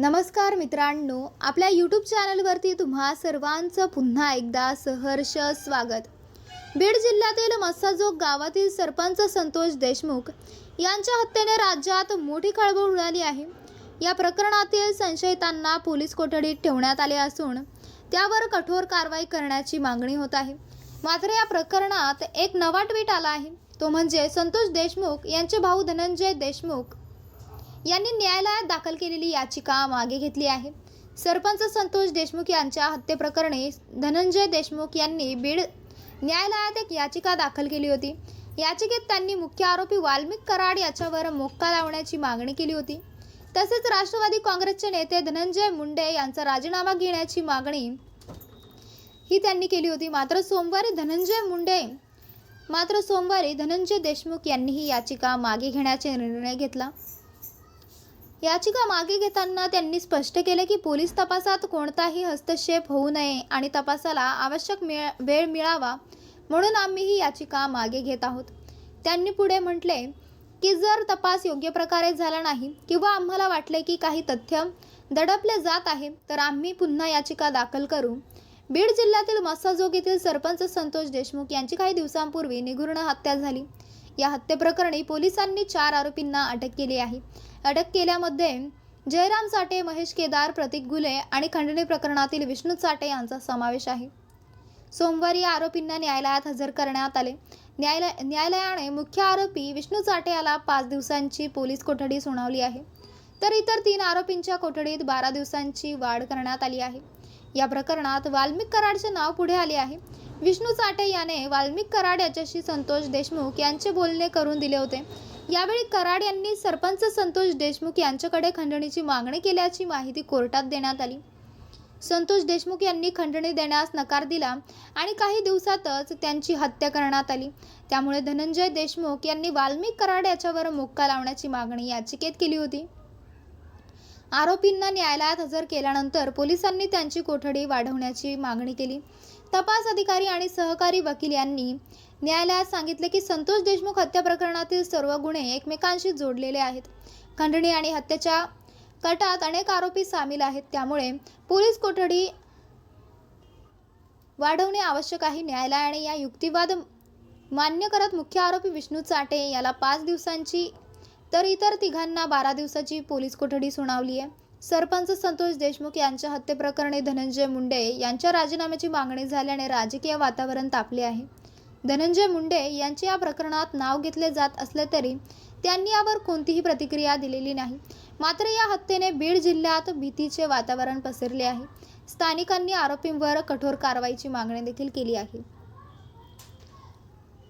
नमस्कार मित्रांनो आपल्या यूट्यूब चॅनलवरती तुम्हा सर्वांचं पुन्हा एकदा सहर्ष स्वागत. बीड जिल्ह्यातील मस्साजोग गावातील सरपंच संतोष देशमुख यांच्या हत्येने राज्यात मोठी खळबळ उडाली आहे. या प्रकरणातील संशयितांना पोलीस कोठडीत ठेवण्यात आले असून त्यावर कठोर कारवाई करण्याची मागणी होत आहे. मात्र या प्रकरणात एक नवा ट्विट आला आहे. तो म्हणजे संतोष देशमुख यांचे भाऊ धनंजय देशमुख यांनी न्यायालयात दाखल केलेली याचिका मागे घेतली आहे. सरपंच संतोष देशमुख यांच्या हत्येप्रकरणी धनंजय देशमुख यांनी बीड न्यायालयात एक याचिका दाखल केली होती. याचिकेत त्यांनी मुख्य आरोपी वाल्मिक कराड याच्यावर मोक्का लावण्याची मागणी केली होती. तसेच राष्ट्रवादी काँग्रेसचे नेते धनंजय मुंडे यांचा राजीनामा घेण्याची मागणी ही त्यांनी केली होती. मात्र सोमवारी धनंजय मुंडे मात्र सोमवारी धनंजय देशमुख यांनी ही याचिका मागे घेण्याचा निर्णय घेतला. याचिका मागे घेताना त्यांनी स्पष्ट केले की पोलीस तपासात कोणताही हस्तक्षेप होऊ नये आणि तपासाला आवश्यक मिळ वेळ मिळावा म्हणून आम्ही ही याचिका मागे घेत आहोत. त्यांनी पुढे म्हटले की जर तपास योग्य प्रकारे झाला नाही किंवा आम्हाला वाटले की काही तथ्य दडपले जात आहे तर आम्ही पुन्हा याचिका दाखल करू. बीड जिल्ह्यातील मस्साजोग येथील सरपंच संतोष देशमुख यांची काही दिवसांपूर्वी निघूर्ण हत्या झाली. या हत्येप्रकरणी पोलिसांनी चार आरोपींना अटक केली आहे. अटक केल्यामध्ये जयराम साठे महेश केदार प्रतीक गुले आणि खंडणी प्रकरणातील विष्णू साठे यांचा समावेश आहे. सोमवारी या आरोपींना न्यायालयात हजर करण्यात आले. न्यायालय न्यायालयाने मुख्य आरोपी विष्णू चाटे याला पाच दिवसांची पोलीस कोठडी सुनावली आहे. तर इतर तीन आरोपींच्या कोठडीत बारा दिवसांची वाढ करण्यात आली आहे. या प्रकरणात वाल्मिक कराडचे नाव पुढे आले आहे. विष्णू चाटे याने वाल्मिक कराड याच्याशी संतोष देशमुख यांचे बोलणे करून दिले होते. यावेळी कराड यांनी सरपंच संतोष देशमुख यांच्याकडे खंडणीची मागणी केल्याची माहिती कोर्टात देण्यात आली. संतोष देशमुख यांनी खंडणी देण्यास नकार दिला आणि काही दिवसातच त्यांची हत्या करण्यात आली. त्यामुळे धनंजय देशमुख यांनी वाल्मिक कराड याच्यावर मुक्का लावण्याची मागणी याचिकेत केली होती. आरोपींना न्यायालयात हजर केल्यानंतर पोलिसांनी त्यांची कोठडी वाढवण्याची मागणी केली. तपास अधिकारी आणि सहकारी वकील यांनी न्यायालयात सांगितले की संतोष देशमुख हत्या प्रकरणातील सर्व गुन्हे एकमेकांशी जोडलेले आहेत. खंडणी आणि हत्येच्या कटात अनेक आरोपी सामील आहेत. त्यामुळे पोलीस कोठडी वाढवणे आवश्यक आहे. न्यायालयाने या युक्तिवाद मान्य करत मुख्य आरोपी विष्णू चाटे याला पाच दिवसांची तर इतर तिघांना बारा दिवसाची पोलीस कोठडी सुनावली आहे. सरपंच संतोष देशमुख यांच्या हत्येप्रकरणी धनंजय मुंडे यांच्या राजीनाम्याची मागणी झाल्याने राजकीय वातावरण तापले आहे. धनंजय मुंडे यांचे या प्रकरणात नाव घेतले जात असले तरी त्यांनी यावर कोणतीही प्रतिक्रिया दिलेली नाही. मात्र या हत्येने बीड जिल्ह्यात भीतीचे वातावरण पसरले आहे. स्थानिकांनी आरोपींवर कठोर कारवाईची मागणी देखील केली आहे.